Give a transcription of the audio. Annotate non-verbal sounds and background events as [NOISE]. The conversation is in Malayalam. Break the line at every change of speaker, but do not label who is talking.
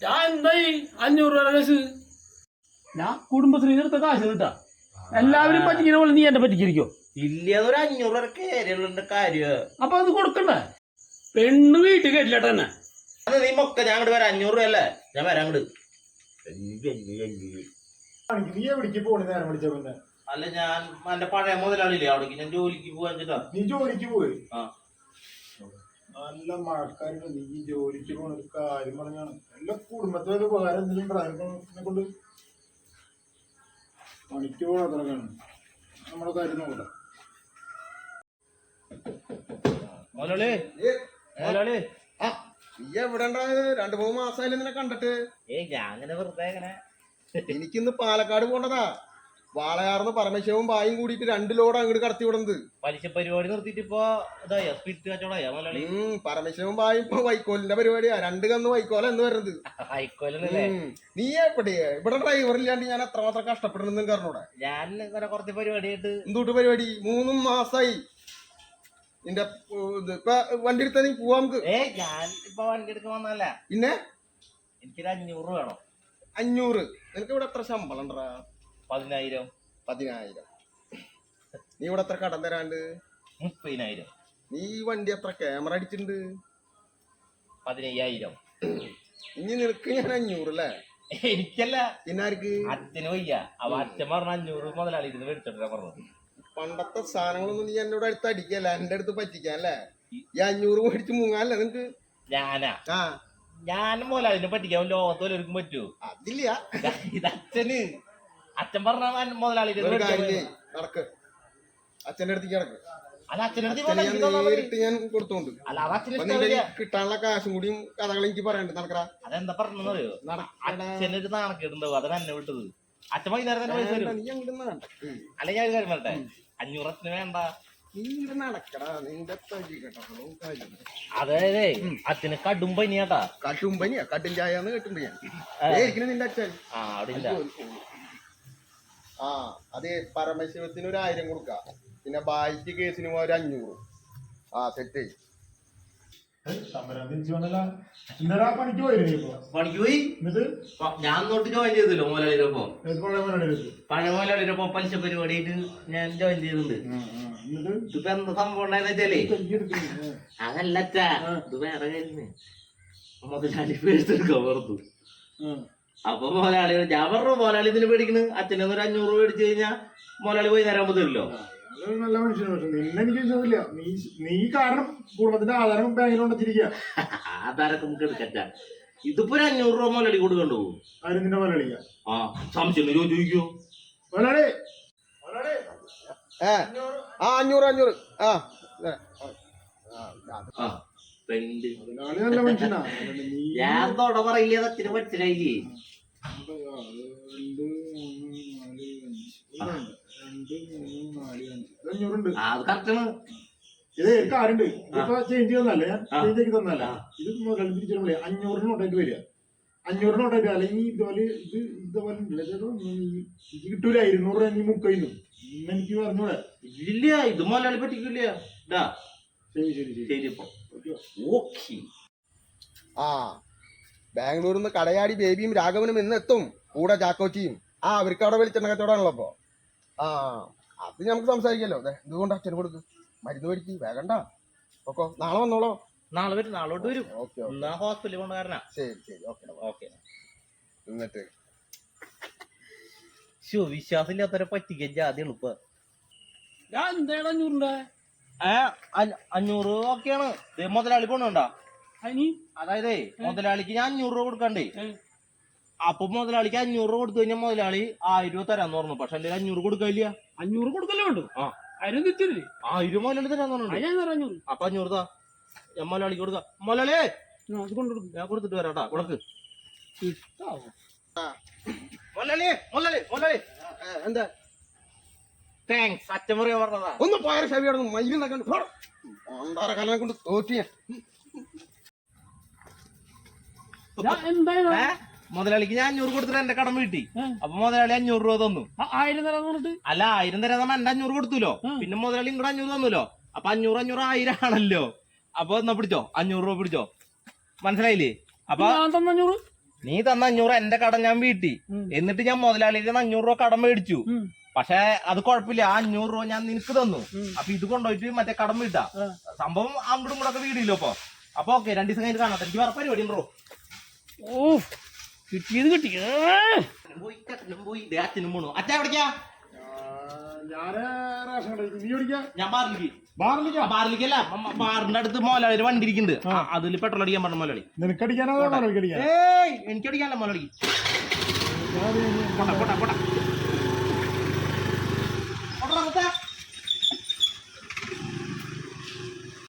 ഞാൻ എന്തായി? അഞ്ഞൂറ് രൂപ കേസ്. ഞാൻ കുടുംബശ്രീ എടുത്ത കാശ് കിട്ടാ. എല്ലാവരും പറ്റിക്കുന്ന പോലെ നീ എന്നെ പറ്റിക്കിരിക്കോ?
ഇല്ല ഒരു അഞ്ഞൂറ് കാര്യമുള്ള കാര്യം.
അപ്പൊ അത് കൊടുക്കണ്ടേ? പെണ്ണ് വീട്ടിൽ കയറ്റില്ല തന്നെ
അത് നീ മൊക്ക ഞാൻ അങ്ങോട്ട് വരാം. അഞ്ഞൂറ് രൂപ അല്ലേ? ഞാൻ വരാം അങ്ങോട്ട്
നീ എവിടേക്ക് പോണി? നേരം വിളിച്ച പിന്നെ.
അല്ല ഞാൻ എന്റെ പഴയ മുതലാളില്ലേ അവിടേക്ക് ഞാൻ ജോലിക്ക് പോവാൻ
നീ ജോലിക്ക് പോയി
ആ.
നല്ല മഴക്കാരുണ്ട്. നീ ജോലിക്ക് പോണ ഒരു കാര്യം പറഞ്ഞാണ്. എല്ലാ കുടുംബത്തിലെ ഒരു ഉപകാരം എന്തെങ്കിലും ഡ്രൈവറിനെ കൊണ്ട് പണിക്ക് പോകാൻ നമ്മുടെ കാര്യം നോക്കട്ടെ.
മുതലാളി മുതലാളി
ആ നീ എവിടെ ഉണ്ടായത് രണ്ടു മൂന്ന് മാസമായില്ലേ നിന്നെ കണ്ടിട്ട്?
ഏ ഞാൻ അങ്ങനെ വെറുതെ
എനിക്കിന്ന് പാലക്കാട് പോണ്ടതാ. വാളയാർന്ന് പരമശിവവും ബായും കൂടിയിട്ട് രണ്ട് ലോഡ് അങ്ങോട്ട് കടത്തി വിടുന്നത്.
പലിശ പരിപാടി നിർത്തിയിട്ട് ഇപ്പൊ ഇതായ? സ്പിരിറ്റ് കച്ചവടമായ മുതലാളി
ഉം പരമശിവവും ബായും ഇപ്പൊ വൈക്കോലിന്റെ പരിപാടിയാ. രണ്ട് കന്ന് വൈക്കോല എന്ന് വരുന്നത്. ഉം. നീ എവിടെ? ഇവിടെ ഡ്രൈവർ ഇല്ലാണ്ട് ഞാൻ അത്രമാത്രം കഷ്ടപ്പെടുന്നു കാരണോടെ
ഞാൻ ഇങ്ങനെ കുറച്ച് പരിപാടിയായിട്ട്
എന്തുട്ട് പരിപാടി? മൂന്നും മാസായി. നിന്റെ ഉം, ഇത് ഇപ്പൊ വണ്ടി എടുത്താ നീ പോവാ നമുക്ക്.
ഏ ഞാൻ ഇപ്പൊ വണ്ടി എടുക്കാൻ വന്നല്ല
പിന്നെ?
എനിക്കൊരു അഞ്ഞൂറ് വേണം.
അഞ്ഞൂറ്. നിനക്ക് ഇവിടെ എത്ര ശമ്പളം ഉണ്ടടാ?
പതിനായിരം.
പതിനായിരം. നീ ഇവിടെ എത്ര കടം തരാണ്ട്?
മുപ്പതിനായിരം.
നീ ഈ വണ്ടി എത്ര ക്യാമറ അടിച്ചിട്ടുണ്ട്?
പതിനയ്യായിരം.
ഇനി നിനക്ക് ഞാൻ അഞ്ഞൂറ് അല്ലേ?
എനിക്കല്ല.
പിന്നെ ആർക്ക്?
അച്ഛന് വയ്യ. അവ അച്ഛൻ പറഞ്ഞ അഞ്ഞൂറ് മുതലാളി ഇരുന്ന് മേടിച്ചോട്ടാ പറഞ്ഞത്.
പണ്ടത്തെ സാധനങ്ങളൊന്നും നീ എന്നോട് അടുത്ത് അടിക്കല്ല. എന്റെ അടുത്ത് പറ്റിക്കാൻ അല്ലേ? ഈ അഞ്ഞൂറ് മേടിച്ച് മുങ്ങാനല്ലേ നിനക്ക്?
ഞാനാ.
ആ.
ഞാനും മുതലാളിനെ പറ്റിക്കാൻ ലോകത്തോലൊരുക്കും പറ്റൂ.
അതില്ല.
ഇത് അച്ഛന്. അച്ഛൻ പറഞ്ഞ മുതലാളി.
നടക്ക്. അച്ഛന്റെ അടുത്തേക്ക് നടക്ക്.
അല്ല.
നേരിട്ട് ഞാൻ കൊടുത്തോണ്ട്.
അത്
കിട്ടാനുള്ള കാശും കൂടിയും കഥകൾ എനിക്ക് പറയണ്ട നടക്കടാ.
അതെന്താ പറഞ്ഞറിയോ അച്ഛനൊരു നാണക്കേടുണ്ടാവും. അതാണ് എന്നെ വിട്ടത്. അച്ഛൻ വൈകുന്നേരം തന്നെ പൈസ തരും. അല്ല ഞാൻ കാര്യം പറട്ടെ അഞ്ഞൂറ് അച്ഛന് വേണ്ട. അതായത് അച്ഛന് കടും പനിയാട്ടാ.
കടും പനിയാ. കടും ചായ എന്ന് കേട്ടിട്ടുണ്ട് ഞാൻ. നിന്റെ അച്ഛൻ.
ആ അവിടെ
ആ അത് പരമശിവത്തിന് ഒരു ആയിരം കൊടുക്ക. പിന്നെ ബായിക്ക് കേസിന് ഒരു അഞ്ഞൂറ്. ആ സെറ്റ്
പണിക്ക്
പോയി? ഞാൻ തൊട്ട് ജോയിൻ ചെയ്തല്ലോ
ഏത് പഴയ
പലിശ പരിപാടിയായിട്ട് ഞാൻ ജോയിൻ ചെയ്തിട്ടുണ്ട്. ഇതിപ്പോ എന്താ സംഭവം ഉണ്ടായെന്ന് വെച്ചാലേ. അതല്ല ഇത് വേറെ കാര്യം മുതലാളി വെറുതെ
ആ.
അപ്പൊ മുതലാളി ഞാൻ പറഞ്ഞു മുതലാളി ഇതിന് പേടിക്കണ്? അച്ഛനെ ഒരു അഞ്ഞൂറ് രൂപ മേടിച്ചു കഴിഞ്ഞാൽ മുതലാളി പോയി തരാൻ തരില്ലോ
നല്ല മനുഷ്യനാണ് പക്ഷെ നിന്നെ എനിക്ക് വിശ്വാസമില്ല. നീ നീ കാരണം കുടുംബത്തിന്റെ ആധാരം ബാങ്കിൽ കൊണ്ടിരിക്കുക [LAUGHS]
ആധാരൊക്കെ നമുക്ക് എടുക്കച്ചാ ഇതിപ്പോ ഒരു അഞ്ഞൂറ് രൂപ മുതലാളി കൊടുക്കണ്ടു?
ആരും നിന്റെ
ആ സംശയം ചോദിക്കോ.
ആ അഞ്ഞൂറ് അഞ്ഞൂറ്. ആ
ഞാൻ തൊട പറയില്ല അച്ഛന് മനസ്സിലായില്ലേ? അത് കറക്റ്റാണ്
ഇത് ഒരു കാര്യണ്ട് ഇതിപ്പോ ചേഞ്ച് തന്നല്ലേ. ചേഞ്ച് ആക്കി തന്നല്ല ഇത് മുതലാളി തിരിച്ചു വരുമ്പോഴേ അഞ്ഞൂറിന് നോട്ടായിട്ട് വരിക. അഞ്ഞൂറിന് നോട്ടായിട്ട് അല്ലെങ്കിൽ ഇതുപോലെ ഇത് ഇതുപോലെ ഉണ്ടല്ലോ? നീ- ഇത് കിട്ടൂല. ഇരുന്നൂറ് രൂപ നീ മുക്കയിന്നു. എനിക്ക് പറഞ്ഞൂടെ.
ഇല്ല ഇത് മുതലാളി പറ്റിക്കില്ല.
ശരി ശരി ശരി.
ശരി ഇപ്പൊ. ഓക്കെ.
ആ. ബാംഗ്ലൂരിൽ നിന്ന് കടയാടി ബേബിയും രാഘവനും ഇന്ന് എത്തും. കൂടെ ചാക്കോച്ചിയും. ആ അവർക്ക് അവിടെ വെളിച്ചെണ്ണ കച്ചവടമാണല്ലോ അപ്പൊ ആ അത് നമുക്ക് സംസാരിക്കല്ലോ അതെ എന്തുകൊണ്ടാ അച്ഛന് കൊടുക്ക്? മരുന്ന് മേടിക്ക് വേഗണ്ട. ഓക്കോ നാളെ വന്നോളോ.
നാളെ വരും നാളോട്ട് വരും.
ഓക്കെ
എന്നാ ഹോസ്പിറ്റലിൽ പോണ കാരണ
ശരി ശരി ഓക്കെ
ഓക്കെ.
എന്നിട്ട്?
ശോ വിശ്വാസമില്ലാത്തവരെ പറ്റിക്ക ജാതി എളുപ്പ.
ഞാൻ എന്തേടാ അഞ്ഞൂറിന്റെ ഏ
അഞ്ഞൂറ് ഓക്കെയാണ് ദേ മുതലാളി പോണുണ്ടാ? അതായത് മുതലാളിക്ക് ഞാൻ അഞ്ഞൂറ് രൂപ കൊടുക്കണ്ടേ. അപ്പൊ മുതലാളിക്ക് അഞ്ഞൂറ് രൂപ കൊടുത്തു കഴിഞ്ഞാൽ മുതലാളി ആയിരം രൂപ തരാന്ന് പറഞ്ഞു. പക്ഷെ എന്റെ അഞ്ഞൂറ് കൊടുക്കില്ല
അഞ്ഞൂറ് കൊടുക്കല്ലേ വേണ്ടു?
ആ.
അതിനും തിരിച്ചില്ലേ
ആയിരം മുതലാളി തരാന്ന് പറഞ്ഞു അപ്പൊ അഞ്ഞൂറ് താ ഞാൻ മുതലാളിക്ക് കൊടുക്ക. മുതലാളിയേ ഞാൻ കൊടുത്തിട്ട് വരാട്ടാ കൊടുക്ക്.
ഇഷ്ടാവും?
മുതലാളിയെ മുതലാളി മുതലാളി
എന്താ?
താങ്ക്സ് അച്ഛൻ പറയാ പറഞ്ഞതാ.
ഒന്ന് പോയ ഷവിയോട് മയിലും കൊണ്ട് തോറ്റിയ?
മുതലാളിക്ക് ഞാൻ അഞ്ഞൂറ് കൊടുത്തിട്ട് എന്റെ കടം വീട്ടി അപ്പൊ മുതലാളി അഞ്ഞൂറ് രൂപ തന്നു.
ആയിരം തരാന്ന് പറഞ്ഞിട്ട്?
അല്ല ആയിരം തരാന്ന് എന്റെ അഞ്ഞൂറ് കൊടുത്തുല്ലോ പിന്നെ മുതലാളി ഇങ്ങോട്ട് അഞ്ഞൂറ് തന്നല്ലോ അപ്പൊ അഞ്ഞൂറ് അഞ്ഞൂറ് ആയിരം ആണല്ലോ. അപ്പൊ എന്നാ പിടിച്ചോ? അഞ്ഞൂറ് രൂപ പിടിച്ചോ? മനസ്സിലായില്ലേ? അപ്പൊ
അഞ്ഞൂറ്?
നീ തന്ന അഞ്ഞൂറ് എന്റെ കടം ഞാൻ വീട്ടി. എന്നിട്ട് ഞാൻ മുതലാളിയിൽ അഞ്ഞൂറ് രൂപ കടം മേടിച്ചു. പക്ഷെ അത് കുഴപ്പമില്ല. ആ അഞ്ഞൂറ് രൂപ ഞാൻ നിനക്ക് തന്നു. അപ്പൊ ഇത് കൊണ്ടുപോയിട്ട് മറ്റേ കടം വീട്ടാ. സംഭവം അങ്ങോട്ടും കൂടെ ഒക്കെ വീടില്ലോ അപ്പൊ അപ്പൊ ഓക്കെ രണ്ടു ദിവസം കഴിഞ്ഞിട്ട് കാണാം. എനിക്ക് വേറെ പരിപാടി ഉണ്ടോ?
ഓ കിട്ടിയത് കിട്ടി.
ബാറിന്റെ അടുത്ത് മോലാളി വണ്ടി ഇരിക്കുന്നത് അതിൽ പെട്രോൾ അടിക്കാൻ പറഞ്ഞ മോലാളി. എനിക്കടിക്കാനല്ല മോലാളി. പോട്ടെ പോട്ടെ പോട്ടെ